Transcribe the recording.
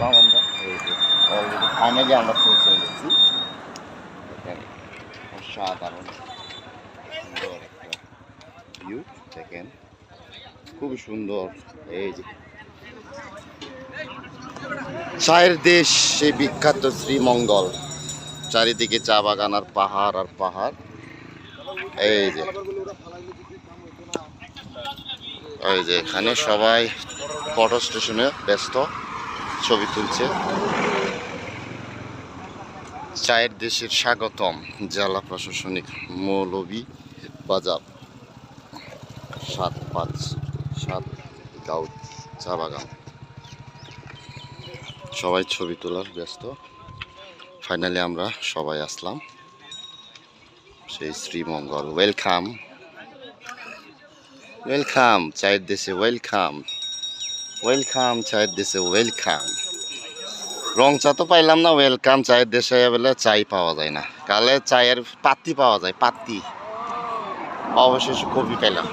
আসলাম আমরা, এই যে অলরেডি ফাইনালি আমরা পৌঁছে গেছি। দেখেন অসাধারণ সুন্দর একটা ভিউ দেখেন। খুবই সুন্দর, এই যে। চায়ের দেশ, সেই বিখ্যাত শ্রীমঙ্গল। চারিদিকে চা বাগান আর পাহাড় আর পাহাড়। এই যে। এই যে এখানে সবাই ফটো স্টেশনে ব্যস্ত। ছবি তুলছে। চায়ের দেশের স্বাগতম জেলা প্রশাসনিক মৌলভী বাজার সাত পাঁচ সাত গাউ চা বাগান। সবাই ছবি তোলার ব্যস্ত। ফাইনালি আমরা সবাই আসলাম। সেই শ্রীমঙ্গল। ওয়েলকাম ওয়েলকাম চায়ের দেশে ওয়েলকাম ওয়েলকাম চায়ের দেশে ওয়েলকাম রং চা তো পাইলাম না ওয়েলকাম চায়ের দেশে বলে চাই পাওয়া যায় না। কালে চায়ের পাতি পাওয়া যায়, পাতি। অবশেষে কফি পাইলাম।